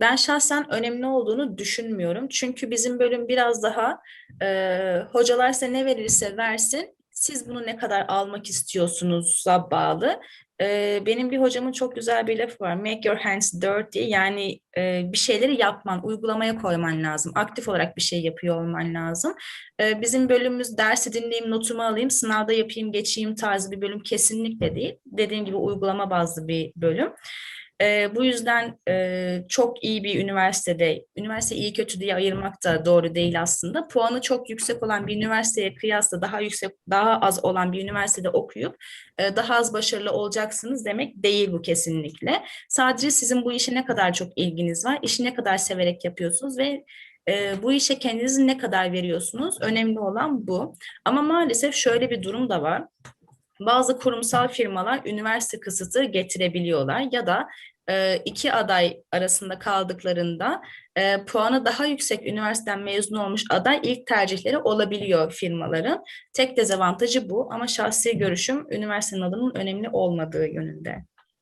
Ben şahsen önemli olduğunu düşünmüyorum. Çünkü bizim bölüm biraz daha e, hocalar size ne verirse versin, siz bunu ne kadar almak istiyorsunuz'a bağlı. E, benim bir hocamın çok güzel bir lafı var. Make your hands dirty. Yani e, bir şeyleri yapman, uygulamaya koyman lazım. Aktif olarak bir şey yapıyor olman lazım. E, bizim bölümümüz dersi dinleyeyim, notumu alayım, sınavda yapayım, geçeyim tarzı bir bölüm kesinlikle değil. Dediğim gibi uygulama bazlı bir bölüm. E, bu yüzden e, çok iyi bir üniversitede, üniversite iyi kötü diye ayırmak da doğru değil aslında. Puanı çok yüksek olan bir üniversiteye kıyasla daha yüksek, daha az olan bir üniversitede okuyup e, daha az başarılı olacaksınız demek değil bu kesinlikle. Sadece sizin bu işe ne kadar çok ilginiz var, işi ne kadar severek yapıyorsunuz ve e, bu işe kendinizi ne kadar veriyorsunuz? Önemli olan bu. Ama maalesef şöyle bir durum da var. Bazı kurumsal firmalar üniversite kısıtı getirebiliyorlar ya da e, iki aday arasında kaldıklarında e, puanı daha yüksek üniversiteden mezun olmuş aday ilk tercihleri olabiliyor firmaların. Tek dezavantajı bu ama şahsi görüşüm üniversitenin adının önemli olmadığı yönünde.